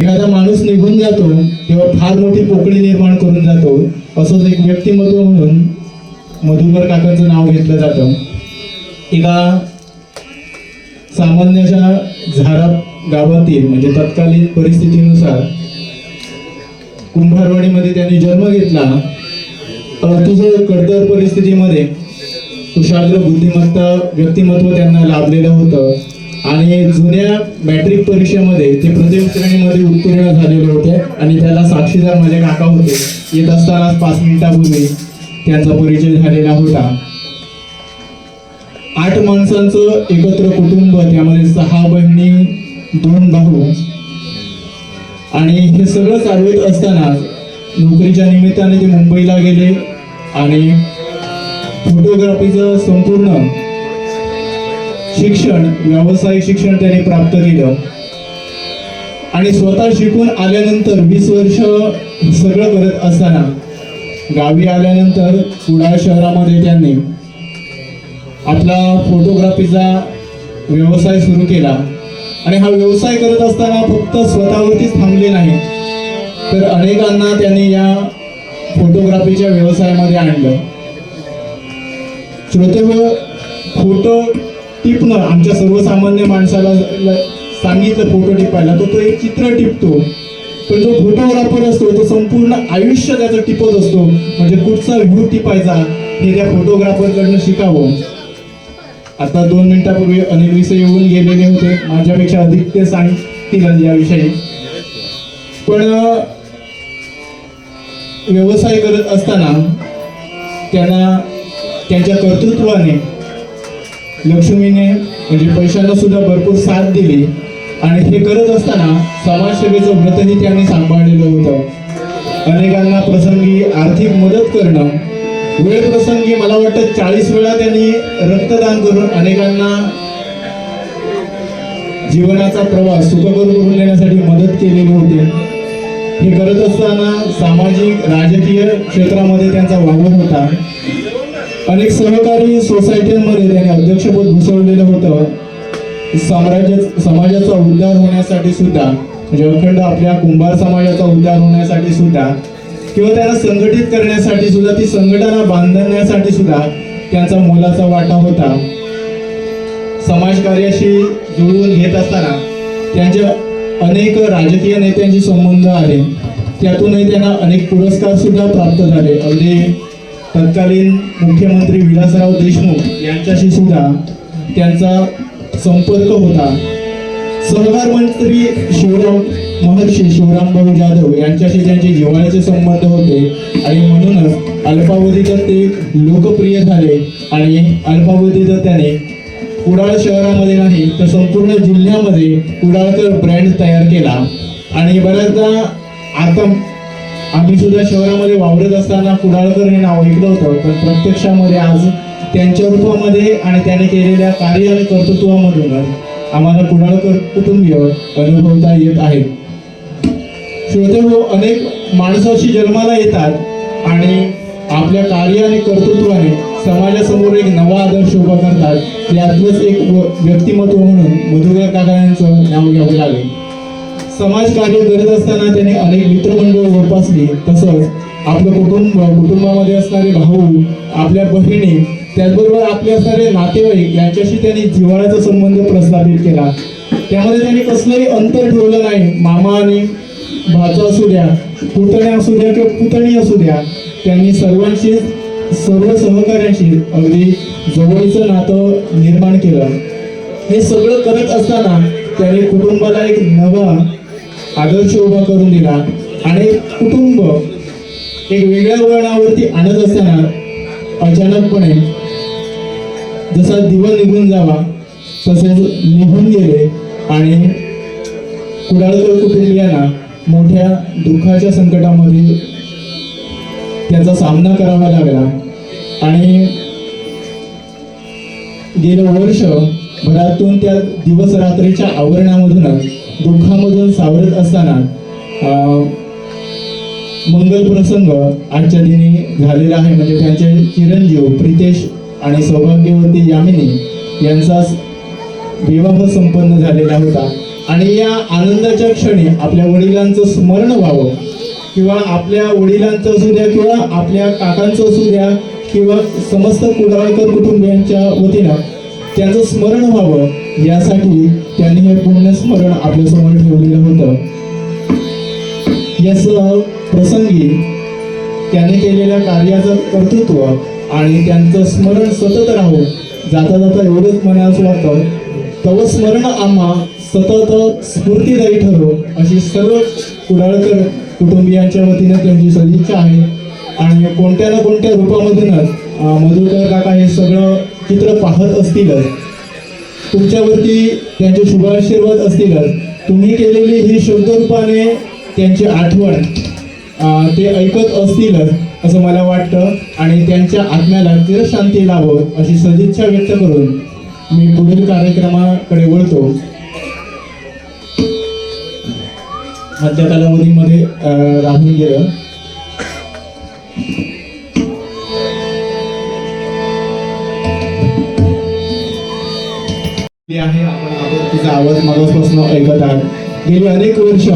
एखादा माणूस निघून जातो तेव्हा फार मोठी पोकळी निर्माण करून जातो असंच एक व्यक्तिमत्व म्हणून मधुकर काकांचं नाव घेतलं जातं. एका सामान्यशा झारा गावातील म्हणजे तत्कालीन परिस्थितीनुसार कुंभारवाडीमध्ये त्यांनी जन्म घेतला. अतिशय कडतर परिस्थितीमध्ये कुशाग्र बुद्धिमत्ता व्यक्तिमत्व त्यांना लाभलेलं होतं. आणि जुन्या मॅट्रिक परीक्षेमध्ये ते प्रथम श्रेणीमध्ये उत्तीर्ण झालेले होते आणि त्याला साक्षीदार माझे काका होते येत असतानाच पाच मिनिटापूर्वी त्यांचा परिचय झालेला होता. आठ माणसांचं एकत्र कुटुंब त्यामध्ये सहा बहिणी दोन भाऊ. आणि हे सगळं चालवत असताना नोकरीच्या निमित्ताने ते मुंबईला गेले आणि फोटोग्राफीचं संपूर्ण शिक्षण व्यावसायिक शिक्षण त्यांनी प्राप्त केलं. आणि स्वतः शिकून आल्यानंतर वीस वर्ष सगळं करत असताना गावी आल्यानंतर कुडाळ शहरामध्ये त्यांनी आपला फोटोग्राफीचा व्यवसाय सुरू केला. आणि हा व्यवसाय करत असताना फक्त स्वतःवरतीच थांबले नाही तर अनेकांना त्यांनी या फोटोग्राफीच्या व्यवसायामध्ये आणलं. श्रोते फोटो टिपणं आमच्या सर्वसामान्य माणसाला सांगितलं फोटो टिपायला. तर तो एक चित्र टिपतो. पण जो फोटोग्राफर असतो तो संपूर्ण आयुष्य त्याचं टिपत असतो. म्हणजे कुठचा व्ह्यू टिपायचा हे त्या फोटोग्राफरकडनं शिकावं. आता दोन मिनिटापूर्वी अनेक विषय येऊन गेलेले होते. माझ्यापेक्षा अधिक ते सांगतील याविषयी. पण व्यवसाय करत असताना त्यांना त्यांच्या कर्तृत्वाने लक्ष्मीने म्हणजे पैशाला सुद्धा भरपूर साथ दिली. आणि हे करत असताना समाजसेवेचं व्रतही त्याने सांभाळलेलं होतं. अनेकांना प्रसंगी आर्थिक मदत करणं. वेळ प्रसंगी मला वाटतं चाळीस वेळा त्यांनी रक्तदान करून अनेकांना जीवनाचा प्रवास सुखकर करून देण्यासाठी मदत केलेली होती. हे करत असताना सामाजिक राजकीय क्षेत्रामध्ये त्यांचा वावर होता. अनेक सहकारी सोसायटीमध्ये त्यांनी अध्यक्षपद भूषवलेलं होतं. साम्राज्य समाजाचा उद्धार होण्यासाठी सुद्धा म्हणजे अखंड आपल्या कुंभार समाजाचा उद्धार होण्यासाठी सुद्धा किंवा त्यांना संघटित करण्यासाठी सुद्धा ती संघटना बांधण्यासाठी सुद्धा त्यांचा मोलाचा वाटा होता. समाजकार्याशी जुळवून घेत असताना त्यांच्या अनेक राजकीय नेत्यांशी संबंध आले त्यातूनही त्यांना अनेक पुरस्कार सुद्धा प्राप्त झाले. अगदी तत्कालीन मुख्यमंत्री विलासराव देशमुख यांच्याशी सुद्धा त्यांचा संपर्क होता. सहकार मंत्री शिवराम महर्षी शिवरामभाऊ जाधव यांच्याशी त्यांचे जिव्हाळ्याचे संबंध होते. आणि म्हणूनच अल्पावधीतच ते लोकप्रिय झाले आणि अल्पावधीतच त्याने कुडाळ शहरामध्ये नाही तर संपूर्ण जिल्ह्यामध्ये कुडाळकर ब्रँड तयार केला. आणि बऱ्याचदा आता आम्ही सुद्धा शहरामध्ये वावरत असताना कुडाळकर हे नाव ऐकलं होतं पण प्रत्यक्षामध्ये आज त्यांच्या रूपामध्ये आणि त्याने केलेल्या कार्य आणि कर्तृत्वामधूनच आम्हाला कुडाळकर कुटुंबीय अनुभवता येत आहे श्रोते हो अनेक माणसाशी जन्माला येतात आणि आपल्या कार्य आणि कर्तृत्वाने समाजासमोर एक नवा आदर्श उभा करतात. यातलंच एक व- व्यक्तिमत्व म्हणून मधुकर काका यांचं नाव घ्यावं लागेल. समाज कार्य करत असताना त्याने अनेक मित्रमंडळ जोपासली. तसंच आपलं कुटुंब कुटुंबामध्ये असणारे भाऊ आपल्या बहिणी त्याचबरोबर आपले असणारे नातेवाईक यांच्याशी त्यांनी जिव्हाळ्याचा संबंध प्रस्थापित केला. त्यामध्ये त्यांनी कसलंही अंतर ठेवलं नाही. मामा आणि भाचा असू द्या पुतण्या असू द्या किंवा पुतणी असू द्या त्यांनी सर्वांशी सर्व सहकार्यांशी अगदी जवळचं नातं निर्माण केलं. हे सगळं करत असताना त्याने कुटुंबाला एक नवा आदर्श उभा करून दिला. आणि कुटुंब एक वेगळ्या वळणावरती आणत असताना अचानकपणे जसा दिवा निघून जावा तसेच निघून गेले आणि कुडाळकर कुटुंबियांना मोठ्या दुःखाच्या संकटामध्ये त्याचा सामना करावा लागला. आणि गेलं वर्ष भरातून त्या दिवस रात्रीच्या आवरणामधूनच दुःखामधून सावरत असताना मंगल प्रसंग आजच्या दिनी झालेला आहे. म्हणजे त्यांचे चिरंजीव प्रितेश आणि सौभाग्यवती यामिनी यांचा विवाह संपन्न झालेला होता. आणि या आनंदाच्या क्षणी आपल्या वडिलांचं स्मरण व्हावं. किंवा आपल्या वडिलांचं असू द्या किंवा आपल्या काकांचं असू द्या किंवा समस्त कुडाळकर कुटुंबियांच्या वतीनं त्यांचं स्मरण व्हावं यासाठी त्यांनी हे पुण्यस्मरण आपल्यासमोर ठेवलेलं होतं. याच प्रसंगी त्याने केलेल्या कार्याचं कर्तृत्व आणि त्यांचं स्मरण सतत राहो जाता जाता एवढंच म्हणायचं वाटतं. तव स्मरण आम्हा सतत स्फूर्तीदायी ठरो अशी सर्व कुडाळकर कुटुंबियांच्या वतीने त्यांची सदिच्छा आहे. आणि कोणत्या ना कोणत्या रूपामधूनच मधुकर काका हे सगळं चित्र पाहत असतीलच. तुमच्यावरती त्यांचे शुभाशीर्वाद असतीलच. तुम्ही केलेली ही शब्दरूपाने त्यांची आठवण ते ऐकत असतीलच असं मला वाटतं. आणि त्यांच्या आत्म्याला चिरशांती लावत अशी सदिच्छा व्यक्त करून मी पुढील कार्यक्रमाकडे वळतो. मध्य कालावधीमध्ये राहून गेलं. ती आहे आपण तिचा आवाज मागासपासून ऐकत आहात. गेली अनेक वर्ष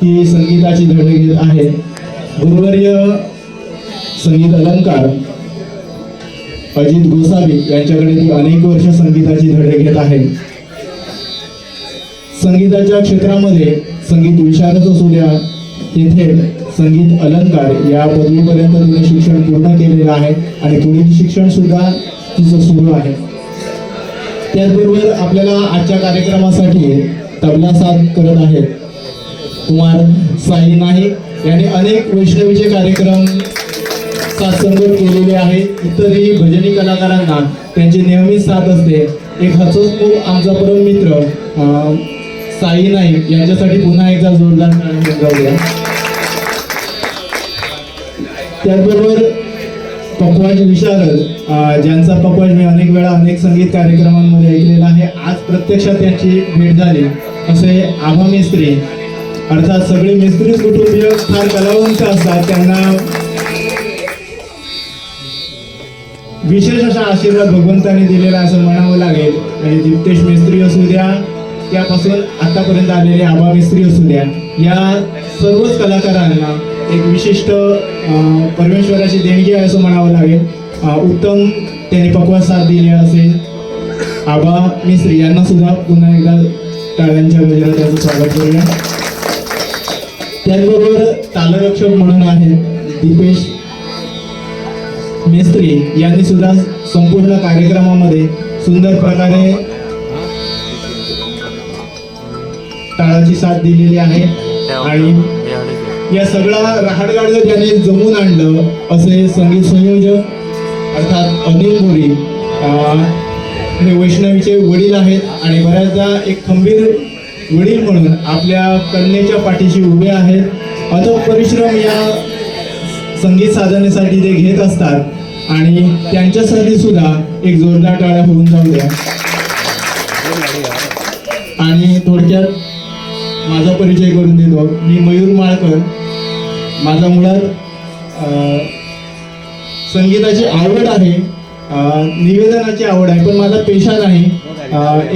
ती संगीताची धडे घेत आहे. गुरुवर्य संगीत अलंकार अजित गोसावी यांच्याकडे ती अनेक वर्ष संगीताची धडे घेत आहे. संगीताच्या क्षेत्रामध्ये संगीत विशारद असू द्या. तिथे संगीत अलंकार या पदवीपर्यंत तिने शिक्षण पूर्ण केलेलं आहे. आणि पुढील शिक्षण सुद्धा तिचं सुरू आहे. त्याचबरोबर आपल्याला आजच्या कार्यक्रमासाठी तबला साथ करत आहेत कुमार साई नाईक. यांनी अनेक वैष्णवीचे कार्यक्रम साथसंगत केलेले आहेत इतरही भजनी कलाकारांना त्यांची नेहमी साथ असते. एक हसतमुख आमचा परम मित्र साई नाईक. यांच्यासाठी पुन्हा एकदा जोरदार त्याचबरोबर पकवाज विशारद ज्यांचा पकवाज मी अनेक वेळा अनेक संगीत कार्यक्रमांमध्ये ऐकलेला आहे आज प्रत्यक्षात त्यांची भेट झाली. असे आभा मिस्त्री अर्थात सगळे मिस्त्री कुटुंबीय फार कलावंत असतात त्यांना विशेष असा आशीर्वाद भगवंताने दिलेला असं म्हणावं लागेल. म्हणजे दीप्तेश मिस्त्री असू द्या त्यापासून आतापर्यंत आलेले आभा मिस्त्री असू द्या या सर्वच कलाकारांना एक विशिष्ट परमेश्वराची देणगी आहे असं म्हणावं लागेल. उत्तम त्यांनी पक्वास साथ दिली असेल आबा मिस्त्री यांना सुद्धा पुन्हा एकदा टाळ्यांच्या गजरात त्याचं स्वागत करूया. त्याचबरोबर तालरक्षक म्हणून आहे दीपेश. मेस्त्री यांनी सुद्धा संपूर्ण कार्यक्रमामध्ये सुंदर प्रकारे टाळाची साथ दिलेली आहे. आणि या सगळा रहाडगाड त्याने जमून आणलं असे संगीत संयोजक अर्थात अनिल मोरी हे वैष्णवीचे वडील आहेत आणि बऱ्याचदा एक खंबीर वडील म्हणून आपल्या कन्येच्या पाठीशी उभे आहेत. अथक परिश्रम या संगीत साधनेसाठी ते घेत असतात. आणि त्यांच्यासाठी सुद्धा एक जोरदार टाळ्या होऊन जाऊ द्या आणि थोडक्यात माझा परिचय करून देतो. मी मयूर माळकर. माझा मुळात संगीताची आवड आहे. निवेदनाची आवड आहे पण माझा पेशा नाही.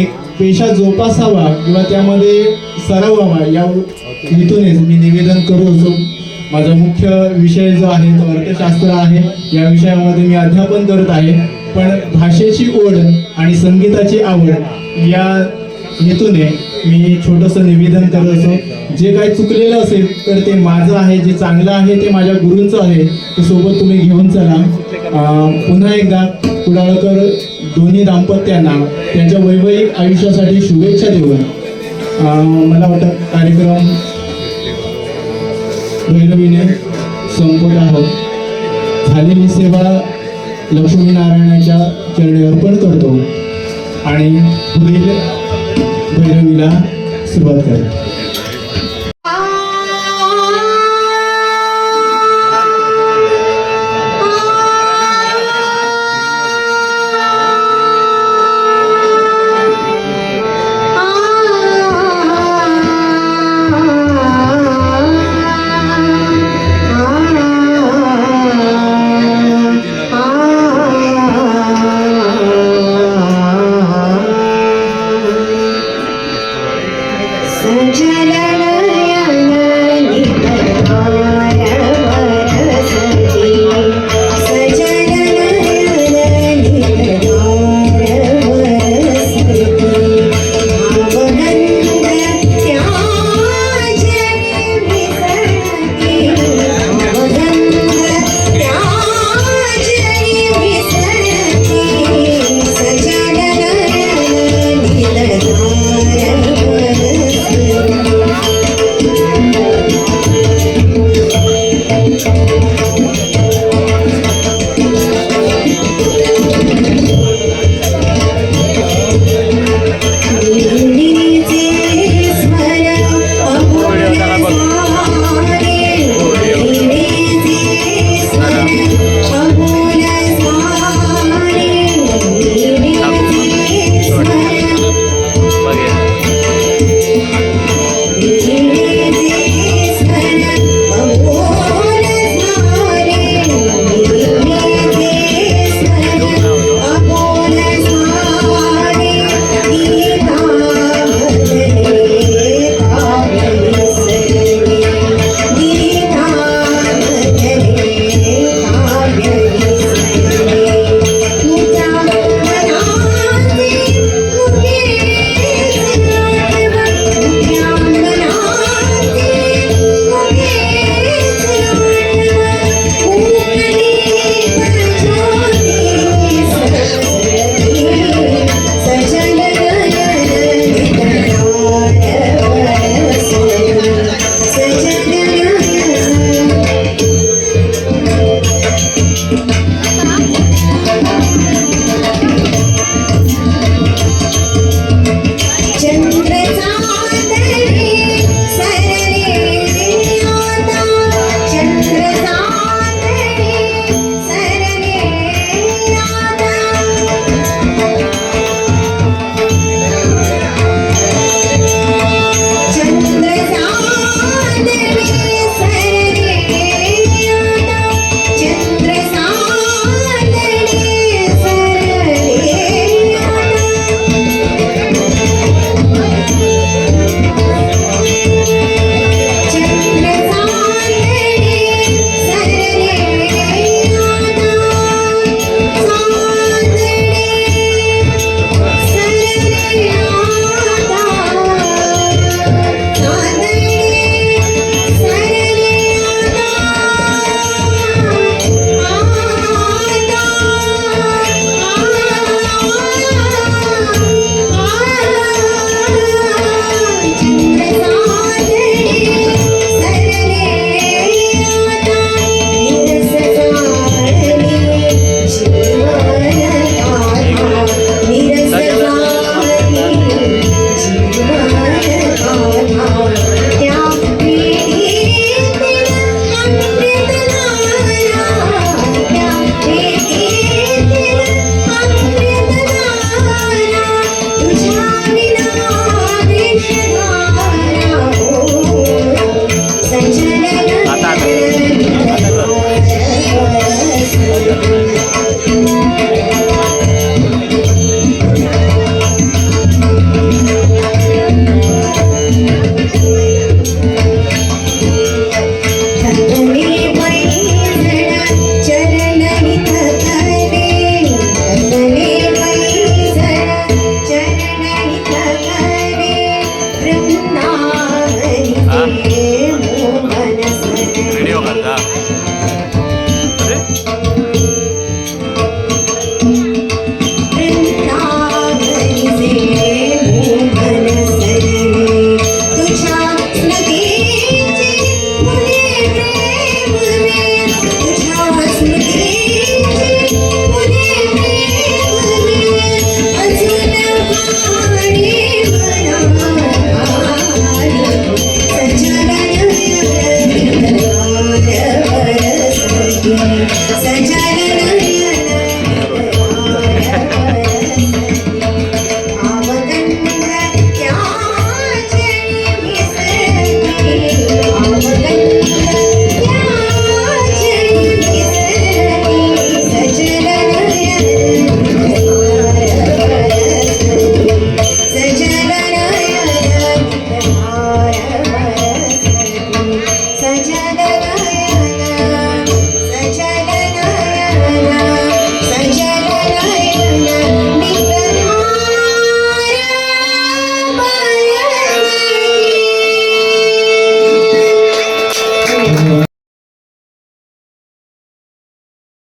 एक पेशा जोपासावा किंवा त्यामध्ये सराव व्हावा या हेतूनेच मी निवेदन करू. असो माझा मुख्य विषय जो आहे तो अर्थशास्त्र आहे. या विषयामध्ये मी अध्यापन करत आहे. पण भाषेची ओढ आणि संगीताची आवड या हेतूने मी छोटंसं निवेदन करत असो जे काही चुकलेलं असेल तर ते माझं आहे जे चांगलं आहे ते माझ्या गुरूंचं आहे. ते सोबत तुम्ही घेऊन चला. पुन्हा एकदा कुडाळकर दोन्ही दाम्पत्यांना त्यांच्या वैवाहिक आयुष्यासाठी शुभेच्छा देऊन मला वाटतं कार्यक्रम भैरवीने संपत आहोत. झालेली सेवा लक्ष्मीनारायणाच्या चरणी अर्पण करतो. आणि पुढील भैरवीला सुरुवात करा.